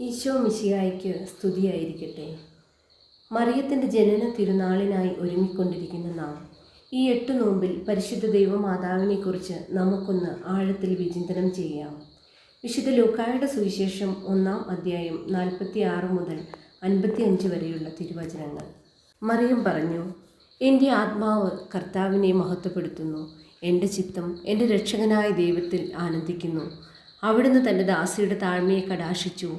ഈശോ മിശിഹായ്ക്ക് സ്തുതിയായിരിക്കട്ടെ. മറിയത്തിന്റെ ജനന തിരുനാളിനായി ഒരുങ്ങിക്കൊണ്ടിരിക്കുന്ന നാം ഈ എട്ട് നോമ്പിൽ പരിശുദ്ധ ദൈവമാതാവിനെക്കുറിച്ച് നമുക്കൊന്ന് ആഴത്തിൽ വിചിന്തനം ചെയ്യാം. വിശുദ്ധ ലൂക്കായുടെ സുവിശേഷം ഒന്നാം അധ്യായം നാൽപ്പത്തി ആറ് മുതൽ അൻപത്തി അഞ്ച് വരെയുള്ള തിരുവചനങ്ങൾ. മറിയം പറഞ്ഞു എന്റെ ആത്മാവ് കർത്താവിനെ മഹത്വപ്പെടുത്തുന്നു. എന്റെ ചിത്തം എന്റെ രക്ഷകനായ ദൈവത്തിൽ ആനന്ദിക്കുന്നു. അവിടുന്ന് തന്റെ ദാസിയുടെ താഴ്മയെ കടാശിച്ചു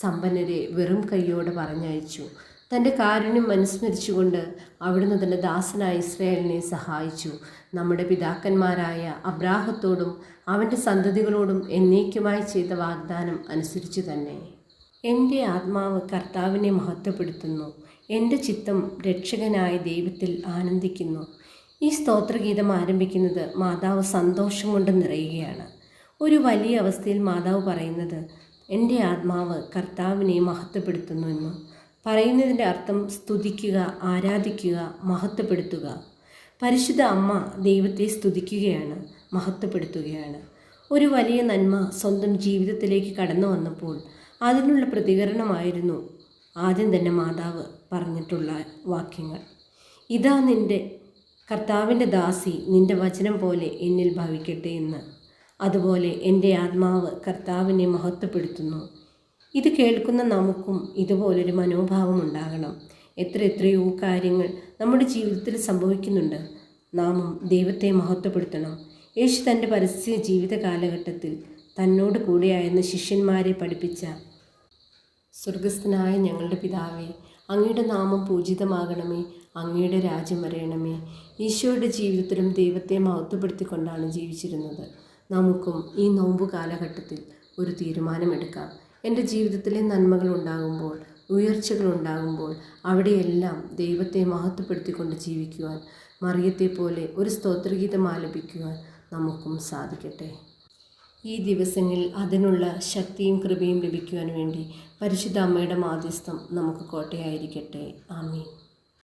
സമ്പന്നരെ വെറും കൈയോടെ പറഞ്ഞയച്ചു. തന്റെ കാരുണ്യം അനുസ്മരിച്ചുകൊണ്ട് അവിടുന്ന് തന്റെ ദാസനായ ഇസ്രായേലിനെ സഹായിച്ചു. നമ്മുടെ പിതാക്കന്മാരായ അബ്രാഹത്തോടും അവന്റെ സന്തതികളോടും എന്നേക്കുമായി ചെയ്ത വാഗ്ദാനം അനുസരിച്ചു തന്നെ. എന്റെ ആത്മാവ് കർത്താവിനെ മഹത്വപ്പെടുത്തുന്നു. എന്റെ ചിത്തം രക്ഷകനായ ദൈവത്തിൽ ആനന്ദിക്കുന്നു. ഈ സ്തോത്രഗീതം ആരംഭിക്കുന്നത് മാതാവ് സന്തോഷം കൊണ്ട് നിറയുകയാണ്. ഒരു വലിയ അവസ്ഥയിൽ മാതാവ് പറയുന്നത് എന്റെ ആത്മാവ് കർത്താവിനെ മഹത്വപ്പെടുത്തുന്നു എന്ന്. പറയുന്നതിന്റെ അർത്ഥം സ്തുതിക്കുക ആരാധിക്കുക മഹത്വപ്പെടുത്തുക. പരിശുദ്ധ അമ്മ ദൈവത്തെ സ്തുതിക്കുകയാണ് മഹത്വപ്പെടുത്തുകയാണ്. ഒരു വലിയ നന്മ സ്വന്തം ജീവിതത്തിലേക്ക് കടന്നു വന്നപ്പോൾ അതിനുള്ള പ്രതികരണമായിരുന്നു ആദ്യം തന്നെ മാതാവ് പറഞ്ഞിട്ടുള്ള വാക്യങ്ങൾ. ഇതാ നിന്റെ കർത്താവിന്റെ ദാസി നിന്റെ വചനം പോലെ എന്നിൽ ഭവിക്കട്ടെ എന്ന്. അതുപോലെ എന്റെ ആത്മാവ് കർത്താവിനെ മഹത്വപ്പെടുത്തുന്നു. ഇത് കേൾക്കുന്ന നമുക്കും ഇതുപോലൊരു മനോഭാവം ഉണ്ടാകണം. എത്ര എത്രയോ കാര്യങ്ങൾ നമ്മുടെ ജീവിതത്തിൽ സംഭവിക്കുന്നുണ്ട്. നാമും ദൈവത്തെ മഹത്വപ്പെടുത്തണം. യേശു തന്റെ പരസ്യ ജീവിത കാലഘട്ടത്തിൽ തന്നോട് കൂടെയായിരുന്ന ശിഷ്യന്മാരെ പഠിപ്പിച്ച സ്വർഗസ്ഥനായ ഞങ്ങളുടെ പിതാവേ അങ്ങയുടെ നാമം പൂജിതമാകണമേ അങ്ങയുടെ രാജ്യം വരയണമേ ഈശോയുടെ ജീവിതത്തിലും ദൈവത്തെ മഹത്വപ്പെടുത്തിക്കൊണ്ടാണ് ജീവിച്ചിരുന്നത്. നമുക്കും ഈ നോമ്പ് കാലഘട്ടത്തിൽ ഒരു തീരുമാനമെടുക്കാം. എന്റെ ജീവിതത്തിലെ നന്മകൾ ഉണ്ടാകുമ്പോൾ ഉയർച്ചകൾ ഉണ്ടാകുമ്പോൾ അവിടെയെല്ലാം ദൈവത്തെ മഹത്വപ്പെടുത്തിക്കൊണ്ട് ജീവിക്കുവാൻ മറിയത്തെ പോലെ ഒരു സ്തോത്രഗീതം ആലപിക്കുവാൻ നമുക്കും സാധിക്കട്ടെ. ഈ ദിവസങ്ങളിൽ അതിനുള്ള ശക്തിയും കൃപയും ലഭിക്കുവാൻ വേണ്ടി പരിശുദ്ധ അമ്മയുടെ മാധ്യസ്ഥം നമുക്ക് കോട്ടയായിരിക്കട്ടെ. ആമീൻ.